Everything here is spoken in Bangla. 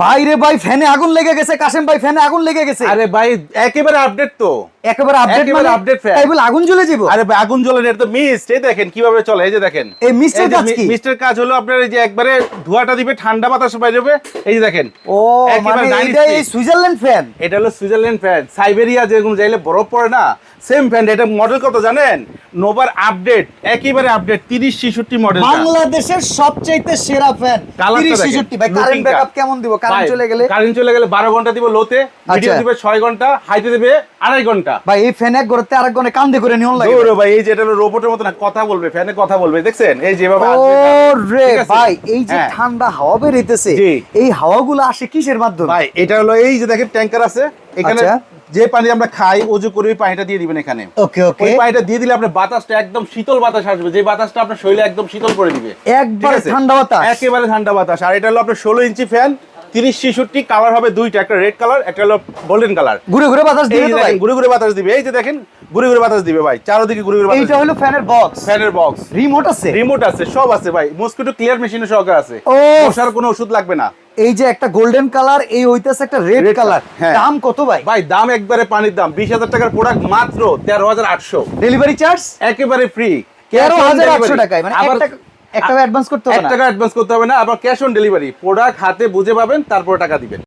বাইরে ভাই ফ্যানে আগুন লেগে গেছে কাশেম ভাই ফ্যানে আগুন লেগে গেছে। আরে ভাই একেবারে আপডেট তো। একেবারে আপডেট মানে update fan। এই বলে আগুন জ্বলে যাব? আরে ভাই, আগুন জ্বলে এটা তো মিস্ট এই দেখেন কীভাবে চলে এই যে দেখেন। এই মিস্টের কাজ কি? মিস্টের কাজ হলো আপনার এই যে একবারে ধোঁয়াটা দিবে ঠান্ডা বাতাস বাইরে যাবে এই যে দেখেন ও মানে 90 এইটা এই সুইজারল্যান্ড ফ্যান এটা হলো সুইজারল্যান্ড ফ্যান সাইবেরিয়া যেরকম যাইলে বরফ পড়ে না সেম ফ্যান এটা মডেল কত জানেন? নোভার আপডেট একেবারে আপডেট তিরিশ ছিষট্টি মডেল বাংলাদেশের সবচাইতে সেরা ফ্যান কালারটা 30 66 ভাই কারেন্ট ব্যাকআপ কেমন দিব? কারেন্ট চলে গেলে? কারেন্ট চলে গেলে বারো ঘণ্টা দিব লোতে ভিডিও আচ্ছা। দিবে ছয় ঘণ্টা হাইতে দেবে আড়াই ঘণ্টা। ভাই এই ফ্যান এক ঘরতে আরেক ঘণ্টা কান্দে করে নিয়ন লাগে। দৌড়ো ভাই এই যে এটা রোবটের মতো না কথা বলবে ফ্যানে কথা বলবে দেখছেন? এই যেভাবে ও আসবে fan, রে ঠিক আছে? ভাই এই যে হ্যাঁ। ঠান্ডা হাওয়া বেরিতেছে। এই হাওয়াগুলো আসে কিসের মাধ্যমে? ভাই এটা হলো এই যে দেখেন ট্যাঙ্কার আছে এখানে আচ্ছা। যে পানি আমরা খাই ওজু করে ওই পানিটা দিয়ে দিবেন এখানে। ওকে ওকে। ওই পানিটা দিয়ে দিলে আপনার বাতাসটা একদম শীতল বাতাস আসবে। যে বাতাসটা আপনার শরীরে একদম শীতল করে দিবে। একবারে ঠান্ডা বাতাস। একেবারে ঠান্ডা বাতাস। আর এটা হলো আপনার ষোলো ইঞ্চি ফ্যান তিরিশ ছেষট্টি কালার হবে দুইটা। একটা রেড কালার একটা হলো গোল্ডেন কালার ঘুরে ঘুরে বাতাস দিবে ভাই? ঘুরে ঘুরে বাতাস দিবে। এই যে দেখেন ঘুরে ঘুরে বাতাস দিবে ভাই। চারোদিকে ঘুরে ঘুরে বাতাস এইটা হলো ফ্যানের বক্স ফ্যানের বক্স রিমোট আছে? রিমোট আছে সব আছে ভাই। মসকিটো ক্লিয়ার মেশিনের সহকারে আছে। মশার কোনো ওষুধ লাগবে না। এই যে একটা গোল্ডেন কালার এই হইতেছে একটা রেড কালার হ্যাঁ। দাম কত ভাই? ভাই দাম একবারে পানির দাম। বিশ হাজার টাকার প্রোডাক্ট মাত্র তেরো হাজার আটশো। ডেলিভারি চার্জ একেবারে ফ্রি তেরো হাজার আটশো টাকায় মানে এক টাকা অ্যাডভান্স করতে হবে না। টাকা অ্যাডভান্স করতে হবে না আবার ক্যাশ অন ডেলিভারি প্রোডাক্ট হাতে বুঝে পাবেন তারপর টাকা দিবেন।